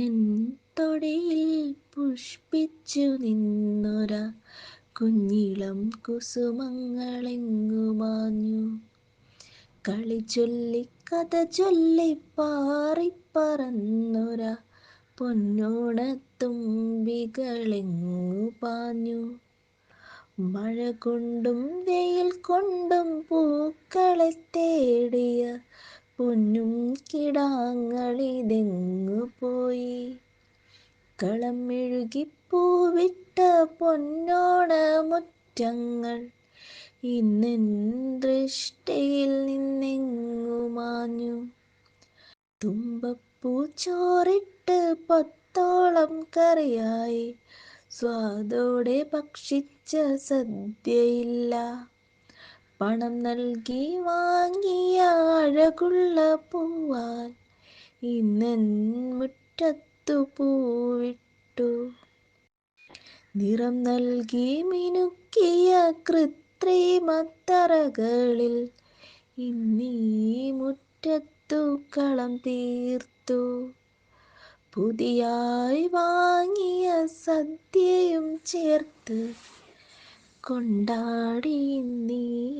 ഇന്നെൻ തൊടിയിൽ പുഷ്പിച്ചു നിന്നൊര കുഞ്ഞിളം കുസുമങ്ങളെങ്ങുമാഞ്ഞു കളി ചൊല്ലി കഥ ചൊല്ലി പാറിപ്പറന്നൊര പൊന്നോണത്തുമ്പികളെങ്ങു പാഞ്ഞു. മഴ കൊണ്ടും വെയിൽ കൊണ്ടും പൂക്കളെ തേടിയ പൊന്നും കിടാങ്ങളിതെങ്ങു പോയി? കളം മെഴുകി പൂവിട്ട പൊന്നോണമുറ്റങ്ങൾ ഇന്നെൻ ദൃഷ്ടിയിൽ നിന്നെങ്ങു മാഞ്ഞു? തുമ്പപ്പൂ ചോറിട്ട് പത്തോളം കറിയായി. സ്വാദോടെ ഭക്ഷിച്ച സദ്യയില്ല. പണം നൽകി വാങ്ങിയ അഴകുള്ള പൂവാൽ ഇന്നൻ മുറ്റത്തു പൂവിട്ടു. നിറം നൽകി മിനുക്കിയ കൃത്രിമത്തറകളിൽ ഇന്നീ മുറ്റത്തു കളം തീർത്തു. പുതിയായി വാങ്ങിയ സദ്യയും ചേർത്ത് കൊണ്ടാടി നീ